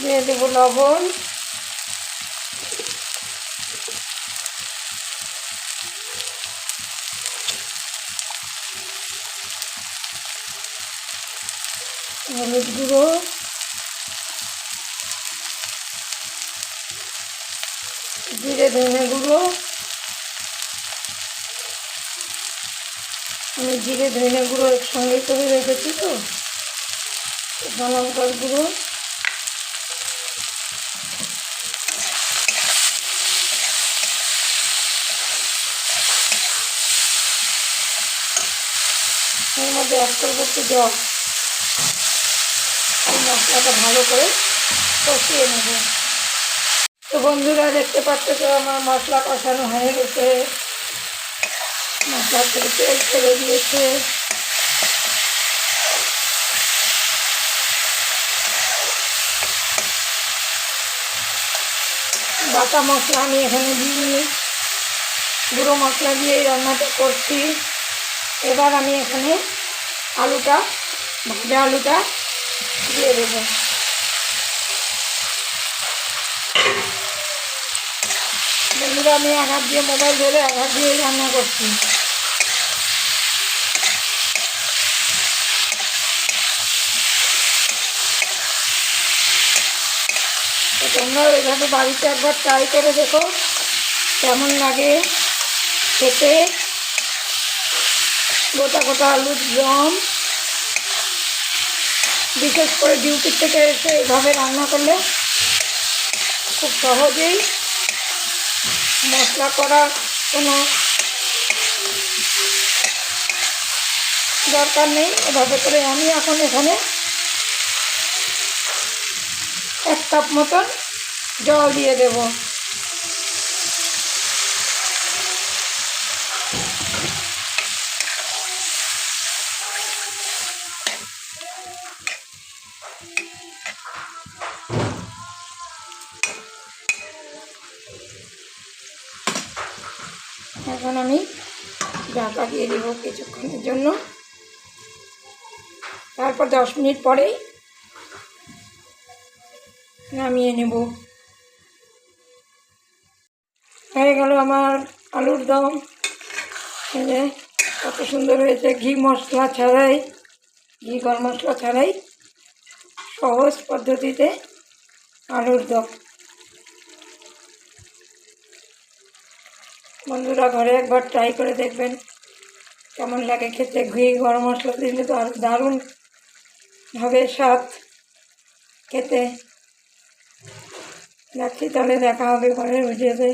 দিয়ে দেব লবণ। হলুদ গুঁড়ো। জিরে ধনে গুঁড়ো। আমি জিরে ধনে গুঁড়ো একসঙ্গে করে রেখেছি তো। লঙ্কার গুঁড়ো। এর মধ্যে এক করব একটু জল। এই মশলাটা ভালো করে কষিয়ে নেব। তো বন্ধুরা, দেখতে পাচ্ছ তো আমার মশলা কষানো হয়ে গেছে। মশলা থেকে তেল ছেড়ে দিয়েছে। বাটা মশলা আমি এখানে দিইনি গুঁড়ো মশলা দিয়ে রান্নাটা করছি। এবার আমি এখানে আলুটা, ভাজা আলুটা দিয়ে দেবো। বন্ধুরা, আমি এক হাত দিয়ে মোবাইল ধরে এক হাত দিয়ে রান্না করছি। তো তোমরাও এভাবে বাড়িতে একবার ট্রাই করে দেখো, কেমন লাগে খেতে। গোটা গোটা আলুর দম বিশেষ করে ডিউটি থেকে এসে এভাবে রান্না করলে খুব সহজেই মশলা করার কোনো দরকার নেই। এভাবে করে আমি এখন এখানে এক কাপ মতন জল দিয়ে দেবো। এখন আমি ঢাকা দিয়ে দেবো কিছুক্ষণের জন্য। তারপর দশ মিনিট পরেই নামিয়ে নেব। হয়ে গেল আমার আলুর দম। কত সুন্দর হয়েছে। ঘি মশলা ছাড়াই, ঘি গরম মশলা ছাড়াই সহজ পদ্ধতিতে আলুর দম। বন্ধুরা, ঘরে একবার ট্রাই করে দেখবেন কেমন লাগে খেতে। ঘি, গরম মশলা দিলে তো আর দারুণ হবে স্বাদ খেতে। যাচ্ছি, তাহলে দেখা হবে ঘরে ভিডিওতে